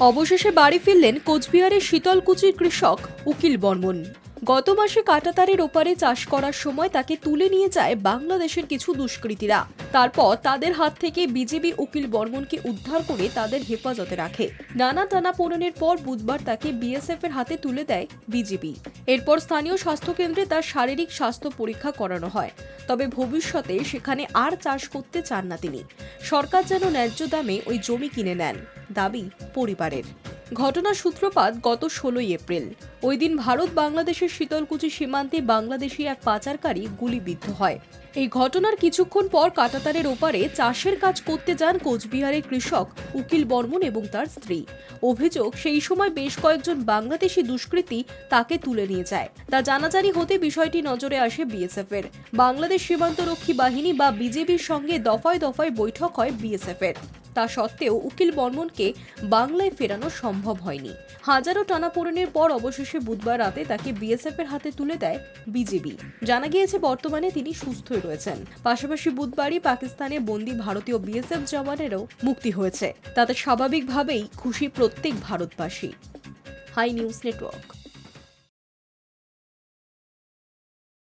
অবশেষে বাড়ি ফিরলেন কোচবিহারের শীতলকুচির কৃষক উকিল বর্মন। গত মাসে কাটাতারের ওপারে চাষ করার সময় তাকে তুলে নিয়ে যায় বাংলাদেশের কিছু দুষ্কৃতীরা। তারপর তাদের হাত থেকে বিজেপি উকিল বর্মনকে উদ্ধার করে তাদের হেফাজতে রাখে। নানা টানা পোড়নের পর বুধবার তাকে বিএসএফ এর হাতে তুলে দেয় বিজেপি। এরপর স্থানীয় স্বাস্থ্যকেন্দ্রে তার শারীরিক স্বাস্থ্য পরীক্ষা করানো হয়। তবে ভবিষ্যতে সেখানে আর চাষ করতে চান না তিনি। সরকার যেন ন্যায্য দামে ওই জমি কিনে নেন। দাবি পরিবারের। ঘটনার সূত্রপাত গত ষোলোই এপ্রিল। ওই দিন ভারত বাংলাদেশের শীতলকুচি সীমান্তে বাংলাদেশি এক পাচারকারী গুলিবিদ্ধ হয়। এই ঘটনার কিছুক্ষণ পর কাটাতারের ওপারে চাষের কাজ করতে যান কোচবিহারের কৃষক উকিল বর্মন এবং তার স্ত্রী। অভিযোগ, সেই সময় বেশ কয়েকজন বাংলাদেশি দুষ্কৃতী তাকে তুলে নিয়ে যায়। তা জানাজানি হতে বিষয়টি নজরে আসে বিএসএফ এর বাংলাদেশ সীমান্তরক্ষী বাহিনী বা বিজেপির সঙ্গে দফায় দফায় বৈঠক হয় বিএসএফ এর তা সত্ত্বেও উকিল বর্মনকে বাংলায় ফেরানো সম্ভব হয়নি। হাজারো টানাপোড়েনের পর অবশেষে বুধবার রাতে তাকে বিএসএফ এর হাতে তুলে দেয় বিজেপি জানা গিয়েছে, বর্তমানে তিনি সুস্থই রয়েছেন। পাশাপাশি বুধবারই পাকিস্তানে বন্দী ভারতীয় বিএসএফ জওয়ানেরও মুক্তি হয়েছে। তাতে স্বাভাবিকভাবেই খুশি প্রত্যেক ভারতবাসী। Hi news network.